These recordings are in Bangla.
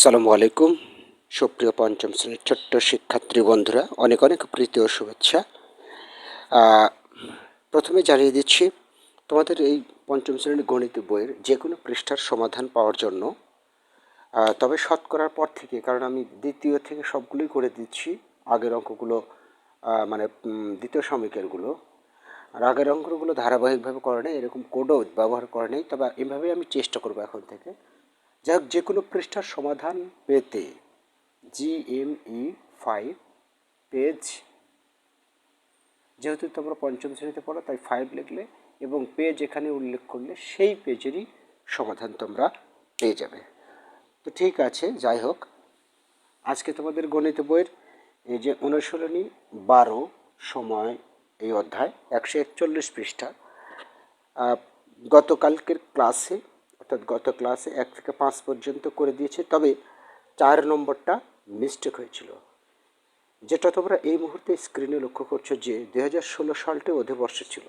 সালামু আলাইকুম। সুপ্রিয় পঞ্চম শ্রেণির ছোট্ট শিক্ষার্থী বন্ধুরা, অনেক অনেক প্রীতি ও শুভেচ্ছা। প্রথমে জানিয়ে দিচ্ছি, তোমাদের এই পঞ্চম শ্রেণির গণিত বইয়ের যে কোনো পৃষ্ঠার সমাধান পাওয়ার জন্য তবে তবে শতকরার পর থেকে, কারণ আমি দ্বিতীয় থেকে সবগুলোই করে দিচ্ছি, আগের অঙ্কগুলো মানে দ্বিতীয় সমীকেরগুলো আর আগের অঙ্কগুলো ধারাবাহিকভাবে করে নেই, এরকম কোডও ব্যবহার করে নেই, তবে এভাবেই আমি চেষ্টা করব এখন থেকে। যাই হোক যে কোনো পৃষ্ঠার সমাধান পেতে জিএমই ফাইভ পেজ। যেহেতু তোমরা পঞ্চম শ্রেণীতে পড়ো, তাই ফাইভ লিখলে এবং পেজ এখানে উল্লেখ করলে সেই পেজেরই সমাধান তোমরা পেয়ে যাবে। তো ঠিক আছে, যাই হোক, আজকে তোমাদের গণিত বইয়ের এই যে অনুশীলনী বারো সময় এই অধ্যায়, একশো একচল্লিশ পৃষ্ঠা। গতকালকের ক্লাসে অর্থাৎ গত ক্লাসে এক থেকে পাঁচ পর্যন্ত করে দিয়েছে, তবে চার নম্বরটা মিস্টেক হয়েছিল। যেটা তোমরা এই মুহূর্তে স্ক্রিনে লক্ষ্য করছ যে দুই হাজার ষোলো সালটি অধিবর্ষ ছিল।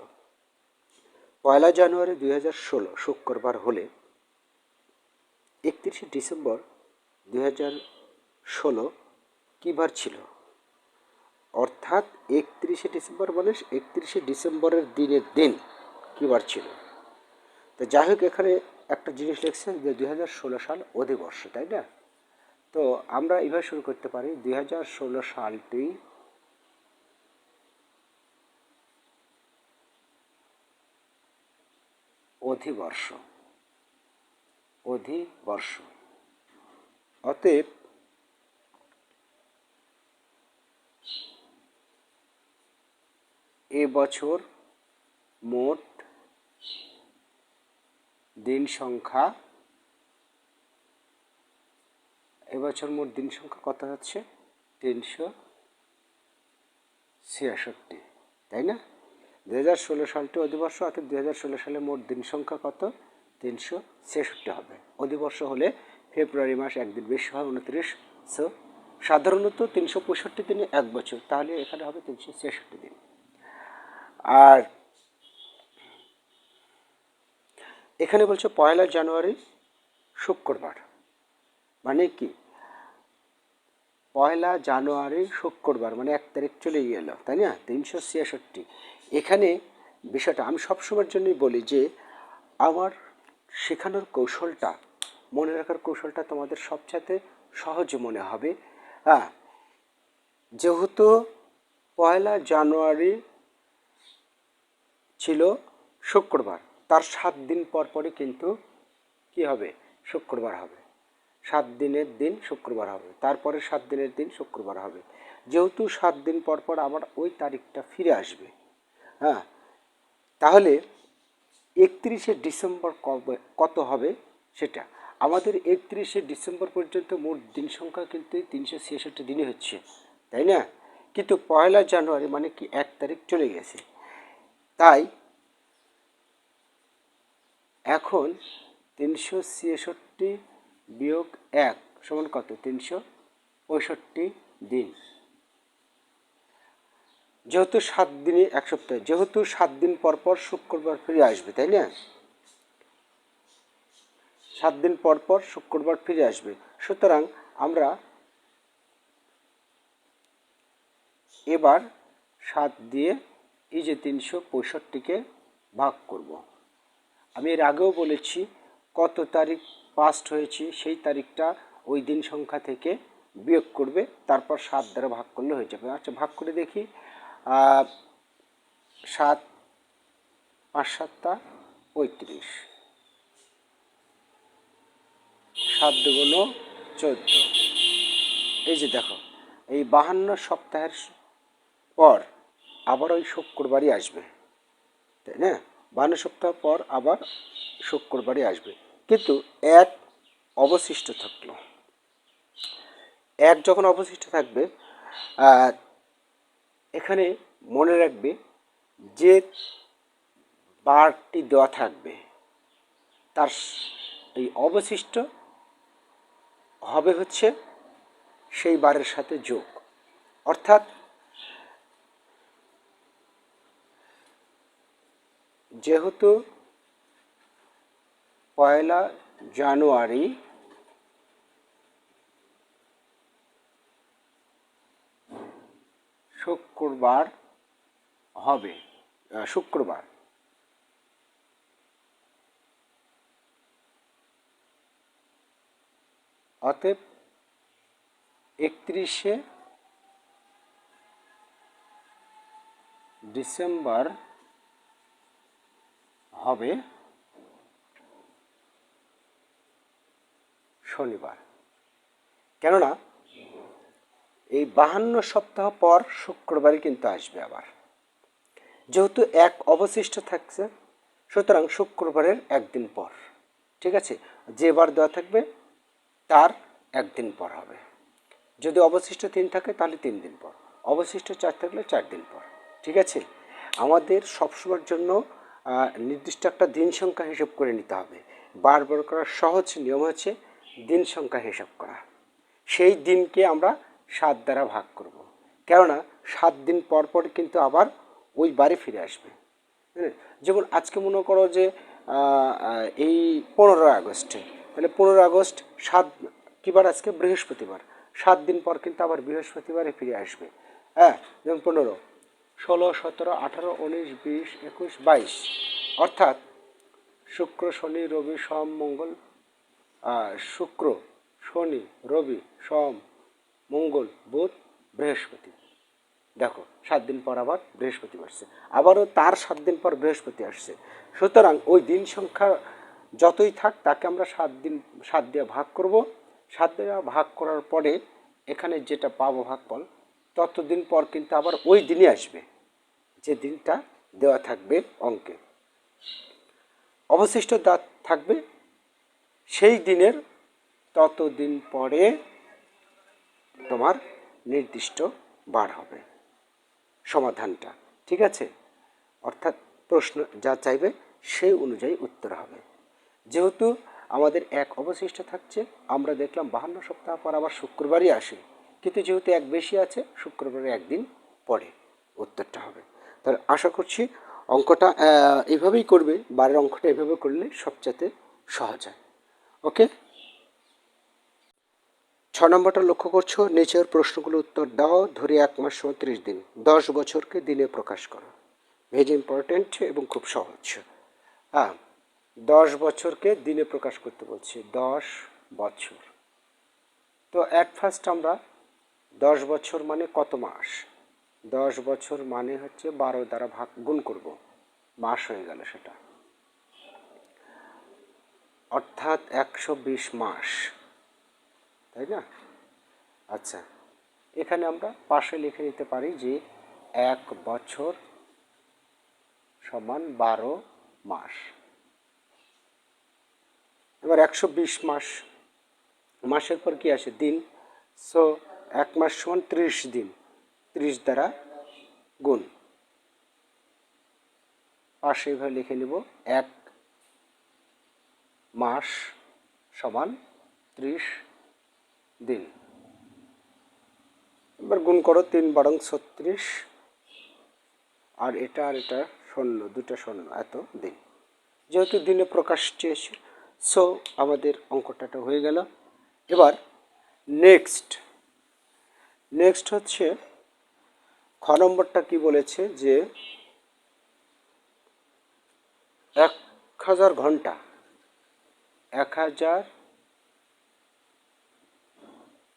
পয়লা জানুয়ারি দুই হাজার ষোলো, শুক্রবার হলে একত্রিশে ডিসেম্বর দুই হাজার ষোলো কী বার ছিল? অর্থাৎ একত্রিশে ডিসেম্বর মানে একত্রিশে ডিসেম্বরের দিনের দিন কী বার ছিল? তো যাই হোক, এখানে একটা জিনিস লিখছে যে দুই হাজার ষোলো সাল অধিবর্ষ, তাই না? তো আমরা এভাবে শুরু করতে পারি। দুই হাজার ষোলো সালটি অধিবর্ষ। অধিবর্ষ। অতএব এ বছর মোট দিন সংখ্যা, এবছর মোট দিন সংখ্যা কত হচ্ছে? তিনশো ছিয়াষট্টি, তাই না? দু হাজার ষোলো সালটি অধিবর্ষ, অর্থাৎ দু হাজার ষোলো সালে মোট দিন সংখ্যা কত? তিনশো ছেষট্টি হবে। অধিবর্ষ হলে ফেব্রুয়ারি মাস একদিন বেশি হয়, উনত্রিশ। সো সাধারণত তিনশো পঁয়ষট্টি দিনে এক বছর, তাহলে এখানে হবে তিনশো ছেষট্টি দিন। আর এখানে বলছে পয়লা জানুয়ারি শুক্রবার। মানে কি? পয়লা জানুয়ারি শুক্রবার মানে এক তারিখ চলে গেল, তাই না? তিনশো ছিয়াষট্টি। এখানে বিষয়টা আমি সবসময়ের জন্যই বলি যে, আমার শেখানোর কৌশলটা, মনে রাখার কৌশলটা তোমাদের সবচাইতে সহজ মনে হবে। হ্যাঁ যেহেতু পয়লা জানুয়ারি ছিল শুক্রবার তার সাত দিন পর পরই কিন্তু কি হবে? শুক্রবার হবে। সাত দিনের দিন শুক্রবার হবে। তারপরে সাত দিনের দিন শুক্রবার হবে। যেহেতু সাত দিন পর পর আবার ওই তারিখটা ফিরে আসবে হ্যাঁ তাহলে একত্রিশে ডিসেম্বর কবে, কত হবে সেটা? আমাদের একত্রিশে ডিসেম্বর পর্যন্ত মোট দিন সংখ্যা কিন্তু তিনশো ছিয়াষট্টি দিনই হচ্ছে, তাই না? কিন্তু পয়লা জানুয়ারি মানে কি? এক তারিখ চলে গেছে। তাই এখন তিনশো ছিয়াষট্টি বিয়োগ এক সমান কত? তিনশো পঁয়ষট্টি দিন। যেহেতু সাত দিনে এক সপ্তাহে, যেহেতু সাত দিন পর পর শুক্রবার ফিরে আসবে, তাই না? সাত দিন পর পর শুক্রবার ফিরে আসবে। সুতরাং আমরা এবার সাত দিয়ে এই যে তিনশো পঁয়ষট্টিকে ভাগ করব। আমি এর আগেও বলেছি কত তারিখ পাস্ট হয়েছে, সেই তারিখটা ওই দিন সংখ্যা থেকে বিয়োগ করবে, তারপর সাত দ্বারা ভাগ করলে হয়ে যাবে। আচ্ছা ভাগ করে দেখি। সাত, পাঁচ সাতটা, পঁয়ত্রিশ। সাত দুগুণ চোদ্দ। এই যে দেখো, এই বাহান্ন সপ্তাহের পর আবার ওই শুক্রবারই আসবে, তাই না? বান্ন সপ্তাহ পর আবার শুক্রবারই আসবে। কিন্তু এক অবশিষ্ট থাকল। এক যখন অবশিষ্ট থাকবে এখানে মনে রাখবে যে বারটি দেওয়া থাকবে। তার এই অবশিষ্ট হবে হচ্ছে সেই বারের সাথে যোগ। অর্থাৎ যেহেতু পয়লা জানুয়ারি শুক্রবার হবে শুক্রবার। অতএব একত্রিশে ডিসেম্বর হবে শনিবার। কেননা এই বাহান্ন সপ্তাহ পর শুক্রবারই কিন্তু আসবে আবার। যেহেতু এক অবশিষ্ট থাকছে, সুতরাং শুক্রবারের একদিন পর। ঠিক আছে? যে বার দেওয়া থাকবে, তার একদিন পর হবে। যদি অবশিষ্ট তিন থাকে, তাহলে তিন দিন পর। অবশিষ্ট চার থাকলে চার দিন পর। ঠিক আছে? আমাদের সবসময়ের জন্য নির্দিষ্ট একটা দিন সংখ্যা হিসাব করে নিতে হবে। বারবার করার সহজ নিয়ম হচ্ছে দিন সংখ্যা হিসাব করা। সেই দিনকে আমরা সাত দ্বারা ভাগ করব। কেননা সাত দিন পর পর কিন্তু আবার ওই বাড়ি ফিরে আসবে। যেমন আজকে মনে করো যে এই পনেরোই আগস্টে, তাহলে পনেরো আগস্ট সাত কিবার আজকে? বৃহস্পতিবার। সাত দিন পর কিন্তু আবার বৃহস্পতিবারে ফিরে আসবে। হ্যাঁ যেমন পনেরো। ষোলো, সতেরো, আঠারো, উনিশ, বিশ, একুশ, বাইশ। অর্থাৎ শুক্র, শনি, রবি, সোম, মঙ্গল শুক্র, শনি, রবি, সোম, মঙ্গল, বুধ, বৃহস্পতি। দেখো, সাত দিন পর আবার বৃহস্পতি আসছে। আবারও তার সাত দিন পর বৃহস্পতি আসছে। সুতরাং ওই দিন সংখ্যা যতই থাক, তাকে আমরা সাত দিন, সাত দিয়ে ভাগ করব। সাত দিয়ে ভাগ করার পরে এখানে যেটা পাবো ভাগফল, ততদিন পর কিন্তু আবার ওই দিনই আসবে। যে দিনটা দেওয়া থাকবে অঙ্কে। অবশিষ্ট দাঁত থাকবে সেই দিনের ততদিন পরে তোমার নির্দিষ্ট বার হবে সমাধানটা, ঠিক আছে? অর্থাৎ প্রশ্ন যা চাইবে সেই অনুযায়ী উত্তর হবে। যেহেতু আমাদের এক অবশিষ্ট থাকছে, আমরা দেখলাম বাহান্ন সপ্তাহ পর আবার শুক্রবারই আসে। কিন্তু যেহেতু এক বেশি আছে শুক্রবারে একদিন পরে উত্তরটা হবে। তাহলে আশা করছি অঙ্কটা এভাবেই করবে, বারের অঙ্কটা এভাবে করলে সবচেয়ে সহজ হয়। ওকে? ছ নম্বরটা লক্ষ্য করছ, নিচের প্রশ্নগুলো উত্তর দাও, ধরে এক মাস চৌত্রিশ দিন, দশ বছরকে দিনে প্রকাশ করো। ভেরি ইম্পর্টেন্ট এবং খুব সহজ। হ্যাঁ দশ বছরকে দিনে প্রকাশ করতে বলছি, দশ বছর। তো অ্যাট ফার্স্ট আমরা দশ বছর মানে কত মাস? দশ বছর মানে হচ্ছে বারো দ্বারা ভাগ গুণ করব। মাস হয়ে গেল সেটা। অর্থাৎ একশো বিশ মাস। তাই না? আচ্ছা এখানে আমরা পাশে লিখে নিতে পারি যে এক বছর সমান বারো মাস। এবার একশো বিশ মাস, মাসের পর কি আসে? দিন। সো এক মাস সমান ত্রিশ দিন। ত্রিশ দ্বারা গুণ। পাশে এভাবে লিখে নিব, এক মাস সমান ত্রিশ দিন। এবার গুণ করো তিন বারং ছত্রিশ, আর এটা আর এটা শূন্য দুটো শূন্য, এত দিন। যেহেতু দিনে প্রকাশ চেয়েছে সো আমাদের অঙ্কটাটা হয়ে গেল। এবার নেক্সট নেক্সট হচ্ছে খ নম্বরটা কি বলেছে যে এক হাজার ঘণ্টা, এক হাজার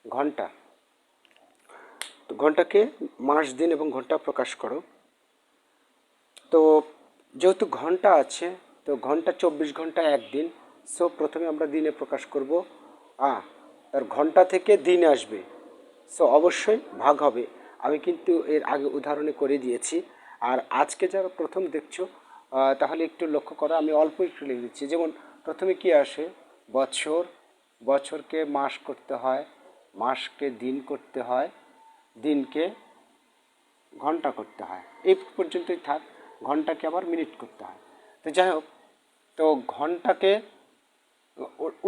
ঘণ্টা। তো ঘন্টাকে মাস, দিন এবং ঘণ্টা প্রকাশ করো। তো যেহেতু ঘণ্টা আছে, তো ঘণ্টা চব্বিশ ঘণ্টা একদিন সো প্রথমে আমরা দিনে প্রকাশ করব আ, তার ঘণ্টা থেকে দিন আসবে। সো অবশ্যই ভাগ হবে। আমি কিন্তু এর আগে উদাহরণে করে দিয়েছি। আর আজকে যারা প্রথম দেখছ তাহলে একটু লক্ষ্য করো, আমি অল্প একটু লিখে দিচ্ছি। যেমন, প্রথমে কি আসে? বছর, বছরকে মাস করতে হয়, মাসকে দিন করতে হয়, দিনকে ঘণ্টা করতে হয়। এই পর্যন্তই থাক, ঘন্টাকে আবার মিনিট করতে হয়। তো যাই হোক, তো ঘন্টাকে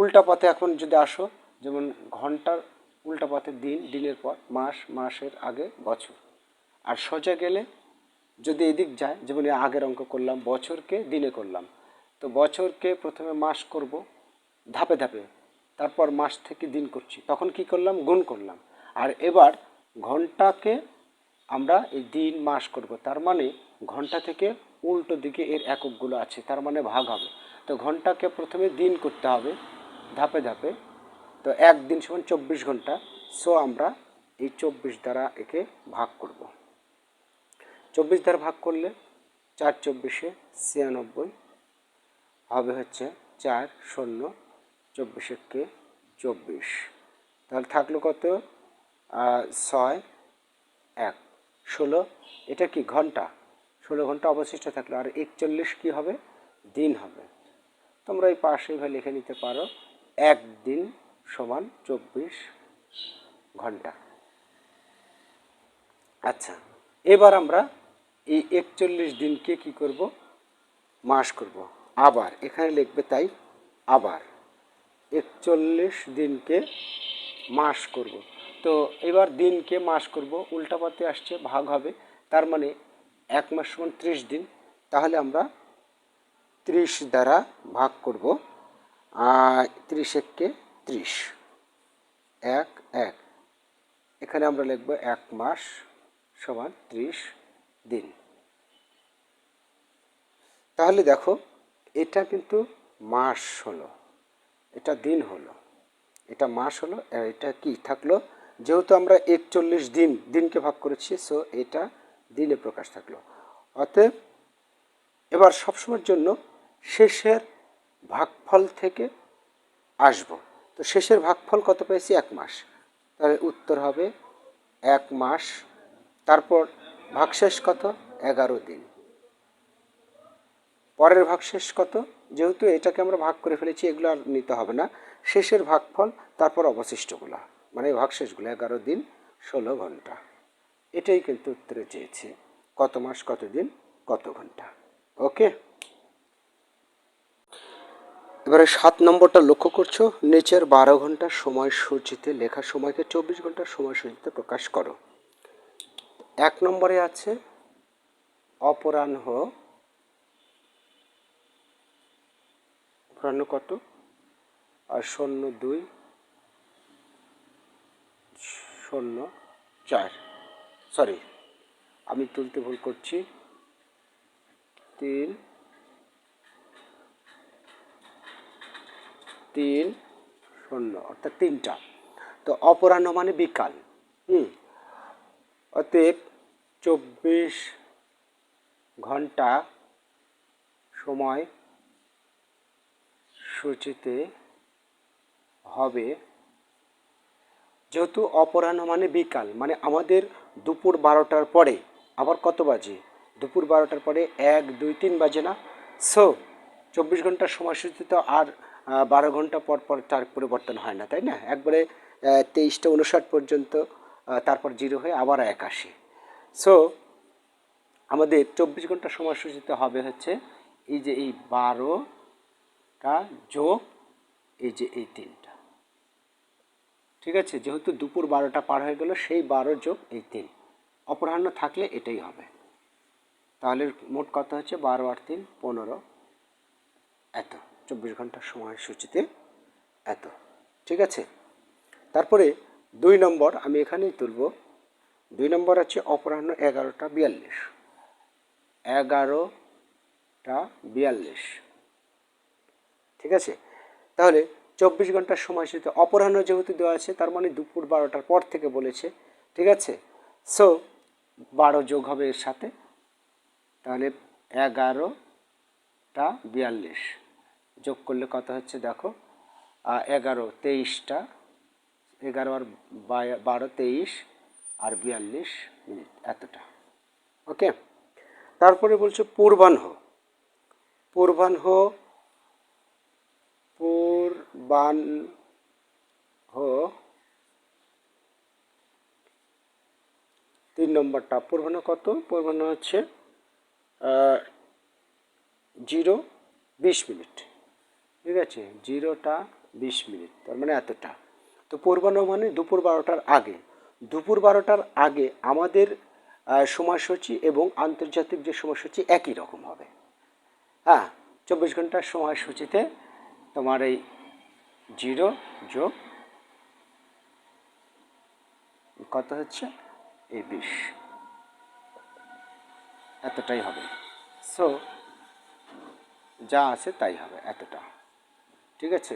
উল্টা পথে এখন যদি আসো, যেমন ঘণ্টার উল্টা পথে দিন, দিনের পর, মাস, মাসের আগে, বছর। আর সোজা গেলে যদি এদিক যায় যেমন আগের অঙ্ক করলাম, বছরকে দিনে করলাম। তো বছরকে প্রথমে মাস করব, ধাপে ধাপে। তারপর মাস থেকে দিন করছি। তখন কি করলাম? গুণ করলাম। আর এবার ঘন্টাকে আমরা এই দিন, মাস করব। তার মানে ঘণ্টা থেকে উল্টো দিকে এর এককগুলো আছে। তার মানে ভাগ হবে। তো ঘন্টাকে প্রথমে দিন করতে হবে, ধাপে ধাপে। তো একদিন সমান চব্বিশ ঘণ্টা সো আমরা এই চব্বিশ দ্বারা একে ভাগ করব। চব্বিশ দ্বারা ভাগ করলে চার চব্বিশে ছিয়ানব্বই হবে হচ্ছে চার শূন্য চব্বিশে কে চব্বিশ। তাহলে থাকল কত? ছয়, এক। ষোলো, এটা কি ঘণ্টা? ষোলো ঘণ্টা অবশিষ্ট থাকল, আর একচল্লিশ কি হবে? দিন হবে। তোমরা এই পাশে লিখে নিতে পারো এক দিন সমান চব্বিশ ঘণ্টা। আচ্ছা এবার আমরা এই একচল্লিশ দিনকে কি করব? মাস করব। আবার, এখানে লিখবে তাই, আবার। একচল্লিশ দিনকে মাস করব। তো এবার দিনকে মাস করব উল্টাপাতে আসছে, ভাগ হবে, তার মানে এক মাস সমান ত্রিশ দিন। তাহলে আমরা ত্রিশ দ্বারা ভাগ করব ত্রিশ এককে ত্রিশ। এক এক। এখানে আমরা লিখব এক মাস সমান ত্রিশ দিন। তাহলে দেখো, এটা কিন্তু মাস হলো, এটা দিন হলো। এটা মাস হলো এটা কি থাকল? যেহেতু আমরা একচল্লিশ দিন, দিনকে ভাগ করেছি সো এটা দিনে প্রকাশ থাকল। অতএব এবার সবসময়ের জন্য শেষের ভাগফল থেকে আসব। তো শেষের ভাগফল কত পেয়েছি? এক মাস। তাহলে উত্তর হবে এক মাস। তারপর ভাগশেষ কত? এগারো দিন। পরের ভাগশেষ কত? যেহেতু এটাকে আমরা ভাগ করে ফেলেছি, এগুলো আর নিতে হবে না। শেষের ভাগফল, তারপর অবশিষ্টগুলা। মানে ভাগশেষগুলো, এগারো দিন, ষোলো ঘণ্টা। এটাই কিন্তু উত্তরে চেয়েছে। কত মাস, কত দিন, কত ঘণ্টা। ওকে? এবারে সাত নম্বরটা লক্ষ্য করছ? নিচের বারো ঘণ্টার সময় সূচিতে লেখা সময়কে চব্বিশ ঘণ্টার সময় সূচিতে প্রকাশ করো। এক নম্বরে আছে অপরাহ্ন। অপরাহ্ন কত? আর শূন্য দুই, শূন্য চার। সরি আমি তুলতে ভুল করছি। তিন তিন, শূন্য, অর্থাৎ তিনটা। তো অপরাহ্ন মানে বিকাল, হুম? অতএব চব্বিশ ঘণ্টা সময় সূচিতে হবে। যেহেতু অপরাহ্ন মানে বিকাল মানে আমাদের দুপুর বারোটার পরে, আবার কত বাজে? দুপুর বারোটার পরে এক, দুই, তিন বাজে না? সো চব্বিশ ঘণ্টার সময়সূচি তো আর বারো ঘণ্টা পর পর তার পরিবর্তন হয় না, তাই না? একবারে তেইশটা উনষাট পর্যন্ত তারপর জিরো হয়ে আবার এক আসে সো আমাদের চব্বিশ ঘণ্টা সময়সূচিতে হবে হচ্ছে এই যে এই বারোটা যোগ এই যে এই তিনটা। ঠিক আছে? যেহেতু দুপুর বারোটা পার হয়ে গেল, সেই বারো যোগ এই তিন। অপরাহ্ন থাকলে এটাই হবে। তাহলে মোট কথা হচ্ছে? বারো আর তিন, পনেরো। এত। চব্বিশ ঘণ্টার সময়সূচিতে এত। ঠিক আছে? তারপরে দুই নম্বর আমি এখানেই তুলব। দুই নম্বর আছে অপরাহ্ন এগারোটা বিয়াল্লিশ। এগারোটা বিয়াল্লিশ। ঠিক আছে? তাহলে চব্বিশ ঘণ্টার সময়সূচিতে অপরাহ্ন যেহেতু দেওয়া আছে, তার মানে দুপুর বারোটার পর থেকে বলেছে। ঠিক আছে? সো বারো যোগ হবে এর সাথে। তাহলে এগারোটা বিয়াল্লিশ। যোগ করলে কত হচ্ছে দেখো? এগারো, তেইশটা। এগারো আর বারো, তেইশ আর বিয়াল্লিশ মিনিট, এতটা। ওকে? তারপরে বলছে পূর্বাহ্ন। পূর্বাহ্ন পূর্বাহ্ন তিন নম্বরটা। পূর্বাহ্ন কত? পূর্বাহ্ন হচ্ছে জিরো, বিশ মিনিট। ঠিক আছে? জিরোটা বিশ মিনিট, তার মানে এতটা। তো পূর্বাহ্ন মানে দুপুর বারোটার আগে, দুপুর বারোটার আগে আমাদের সময়সূচি এবং আন্তর্জাতিক যে সময়সূচি একই রকম হবে। হ্যাঁ চব্বিশ ঘণ্টার সময়সূচিতে তোমার এই জিরো যোগ কত হচ্ছে? এই বিশ। এতটাই হবে। সো যা আছে তাই হবে, এতটা। ঠিক আছে?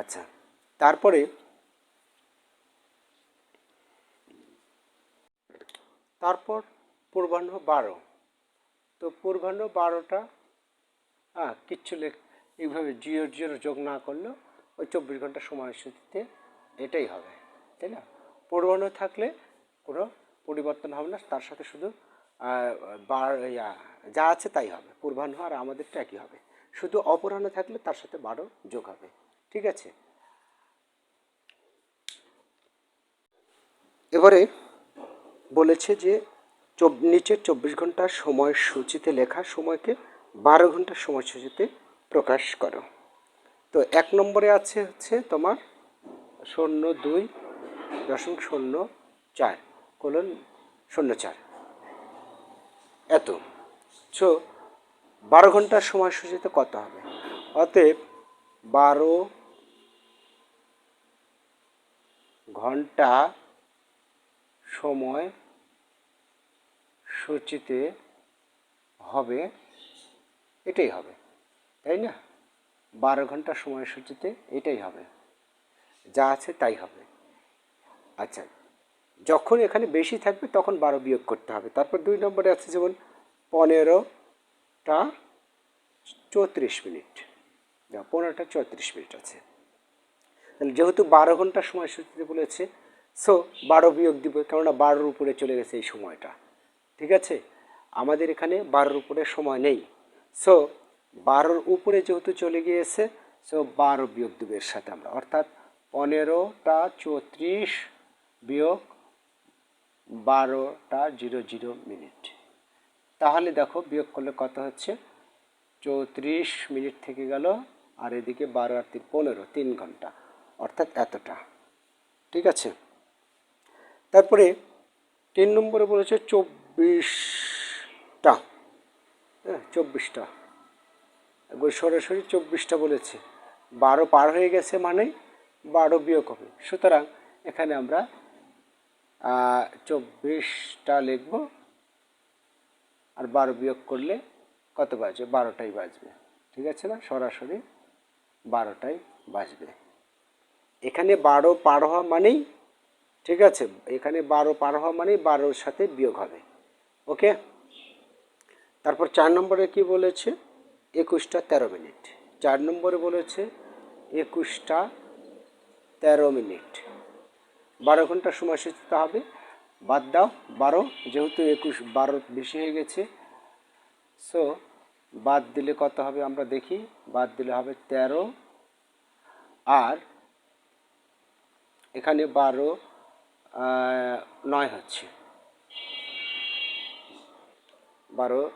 আচ্ছা তারপরে তারপর পূর্বাহ্ন বারো। তো পূর্বাহ্ন বারোটা হ্যাঁ কিচ্ছু লেখ, এইভাবে জিরো জিরো যোগ না করলেও ওই চব্বিশ ঘণ্টা সময়সূচিতে এটাই হবে, তাই না? পূর্বাহ্ন থাকলে কোনো পরিবর্তন হবে না, তার সাথে শুধু ইয়া, যা আছে তাই হবে। পূর্বাহ্ন আর আমাদেরটা একই হবে। শুধু অপরাহ্ন থাকলে তার সাথে বারো যোগ হবে। ঠিক আছে? এবারে বলেছে যে চব নিচের চব্বিশ ঘণ্টার সময়সূচিতে লেখা সময়কে বারো ঘণ্টার সময়সূচিতে প্রকাশ করো। তো এক নম্বরে আছে হচ্ছে তোমার শূন্য দুই দশমিক শূন্য চার কোলন শূন্য চার। এত। সো, বারো ঘণ্টার সময়সূচিতে কত হবে? অতএব বারো ঘণ্টা সময় সূচিতে হবে, এটাই হবে। তাই না? বারো ঘণ্টা সময়সূচিতে এটাই হবে। যা আছে তাই হবে। আচ্ছা যখন এখানে বেশি থাকবে, তখন বারো বিয়োগ করতে হবে। তারপর দুই নম্বরে আছে যেমন পনেরোটা চৌত্রিশ মিনিট। পনেরোটা চৌত্রিশ মিনিট আছে। তাহলে যেহেতু বারো ঘণ্টা সময়সূচিতে বলেছে সো বারো বিয়োগ দিব, কেননা বারোর উপরে চলে গেছে এই সময়টা। ঠিক আছে? আমাদের এখানে বারোর উপরে সময় নেই। সো বারোর উপরে যেহেতু চলে গিয়েছে সো বারো বিয়োগ দেবো এর সাথে আমরা। অর্থাৎ পনেরোটা চৌত্রিশ বিয়োগ বারোটা জিরো জিরো মিনিট। তাহলে দেখো বিয়োগ করলে কত হচ্ছে? চৌত্রিশ মিনিট থেকে গেল, আর এদিকে বারো আর তিন, পনেরো, তিন ঘণ্টা, অর্থাৎ এতটা। ঠিক আছে? তারপরে তিন নম্বরে বলেছে চব্বিশটা। হ্যাঁ চব্বিশটা। একবার সরাসরি চব্বিশটা বলেছে। বারো পার হয়ে গেছে মানে বারো বিয়োগ হবে। সুতরাং এখানে আমরা চব্বিশটা লিখব আর বারো বিয়োগ করলে কত বাজবে বারোটাই বাজবে। ঠিক আছে না? সরাসরি বারোটাই বাজবে। এখানে বারো পার হওয়া মানেই, ঠিক আছে? এখানে বারো পার হওয়া মানেই বারোর সাথে বিয়োগ হবে। ওকে? তারপর চার নম্বরে কি বলেছে? একুশটা তেরো মিনিট। চার নম্বরে বলেছে, একুশটা তেরো মিনিট। বারো ঘণ্টা সময় সূচিতে হবে। বাদ দাও, বারো, যেহেতু একুশ, বারো বেশি হয়ে গেছে। সো বাদ দিলে কত হবে আমরা দেখি। বাদ দিলে হবে তেরো। আর এখানে বারো নয় হচ্ছে। বারো,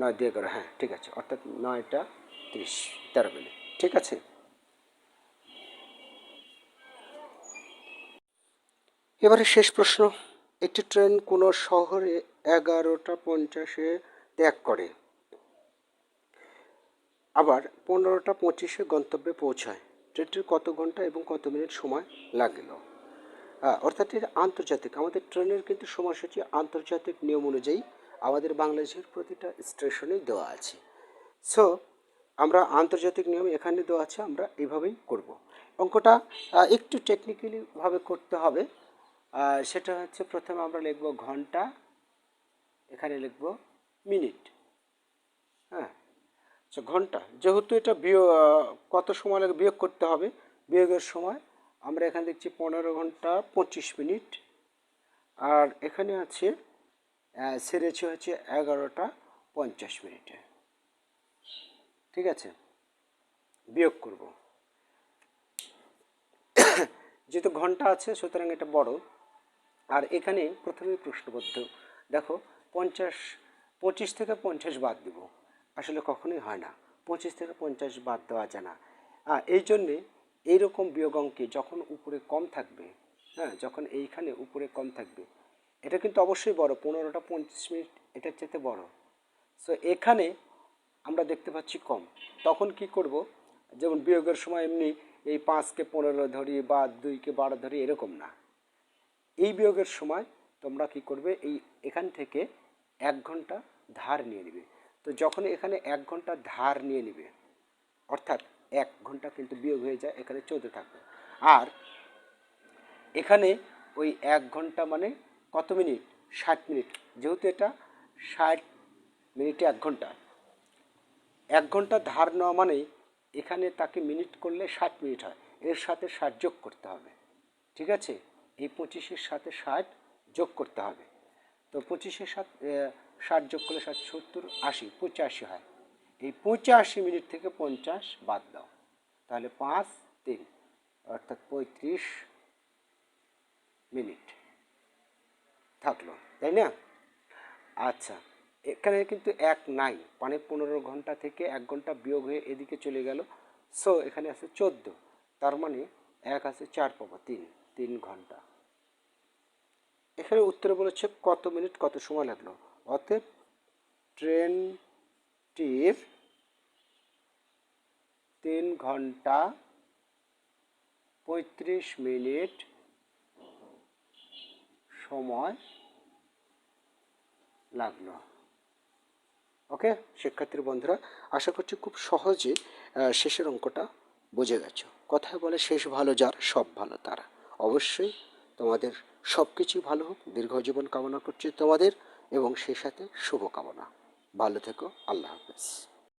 নয় দিয়ে এগারো হ্যাঁ ঠিক আছে। অর্থাৎ নয়টা ত্রিশ, তেরো মিনিট। ঠিক আছে? এবারে শেষ প্রশ্ন। একটি ট্রেন কোনো শহরে এগারোটা পঞ্চাশে ত্যাগ করে। আবার পনেরোটা পঁচিশে গন্তব্যে পৌঁছায়। ট্রেনটির কত ঘণ্টা এবং কত মিনিট সময় লাগল? অর্থাৎ এটা আন্তর্জাতিক, আমাদের ট্রেনের কিন্তু সময়সূচি আন্তর্জাতিক নিয়ম অনুযায়ী আমাদের বাংলাদেশের প্রতিটা স্টেশনেই দেওয়া আছে। সো আমরা আন্তর্জাতিক নিয়ম এখানে দেওয়া আছে, আমরা এইভাবেই করব। অঙ্কটা একটু টেকনিক্যালিভাবে করতে হবে। সেটা হচ্ছে প্রথমে আমরা লিখব ঘণ্টা, এখানে লিখব মিনিট। হ্যাঁ আচ্ছা ঘণ্টা। যেহেতু এটা বিয়োগ, কত সময় লাগে বিয়োগ করতে হবে? বিয়োগের সময় আমরা এখানে দেখছি পনেরো ঘণ্টা পঁচিশ মিনিট। আর এখানে আছে সেরেছে হচ্ছে এগারোটা পঞ্চাশ মিনিটে। ঠিক আছে? বিয়োগ করব। যেহেতু ঘণ্টা আছে, সুতরাং এটা বড়। আর এখানে প্রথমেই প্রশ্নবদ্ধ। দেখো, পঞ্চাশ, পঁচিশ থেকে পঞ্চাশ বাদ দিব। আসলে কখনোই হয় না। পঁচিশ থেকে পঞ্চাশ বাদ দেওয়া যায় না। এই জন্যে এইরকম বিয়োগ অঙ্কে যখন উপরে কম থাকবে হ্যাঁ যখন এইখানে উপরে কম থাকবে, এটা কিন্তু অবশ্যই বড়। পনেরোটা পঞ্চাশ মিনিট, এটার চেয়ে বড়। সো এখানে আমরা দেখতে পাচ্ছি কম। তখন কি করব? যেমন বিয়োগের সময় এমনি এই পাঁচকে পনেরো ধরি বা দুইকে বারো ধরি, এরকম না। এই বিয়োগের সময় তোমরা কি করবে? এই এখান থেকে এক ঘণ্টা ধার নিয়ে নিবে। তো যখন এখানে এক ঘণ্টা ধার নিয়ে নিবে, অর্থাৎ এক ঘণ্টা কিন্তু বিয়োগ হয়ে যায়, এখানে চলতে থাকবে। আর এখানে ওই এক ঘণ্টা মানে কত মিনিট? ষাট মিনিট। যেহেতু এটা ষাট মিনিটে এক ঘণ্টা। এক ঘণ্টা ধার নেওয়া মানেই এখানে তাকে মিনিট করলে ষাট মিনিট হয়। এর সাথে ষাট যোগ করতে হবে। ঠিক আছে? এই পঁচিশের সাথে ষাট যোগ করতে হবে। তো পঁচিশের সাথে ষাট যোগ করলে ষাট, সত্তর, আশি, পঁচাশি হয়। এই পঁচাশি মিনিট থেকে পঞ্চাশ বাদ দাও। তাহলে পাঁচ, তিন, অর্থাৎ পঁয়ত্রিশ মিনিট থাকল, তাই না? আচ্ছা এখানে কিন্তু এক নাই। মানে পনেরো ঘণ্টা থেকে এক ঘণ্টা বিয়োগ হয়ে এদিকে চলে গেল। সো এখানে আছে চোদ্দ। তার মানে এক আছে চার পাবো তিন। তিন ঘণ্টা। এখানে উত্তরে বলেছে কত মিনিট, কত সময় লাগল? অতএব ট্রেনটির তিন ঘণ্টা পঁয়ত্রিশ মিনিট সময় লাগল। ওকে, শিক্ষার্থীর বন্ধুরা, আশা করছি খুব সহজে শেষের অঙ্কটা বুঝে গেছো। কথায় বলে শেষ ভালো যার, সব ভালো তার। অবশ্যই তোমাদের সব কিছুই ভালো হোক, দীর্ঘ জীবন কামনা করছি তোমাদের এবং সেই সাথে শুভকামনা ভালো থেকো, আল্লাহ হাফেজ।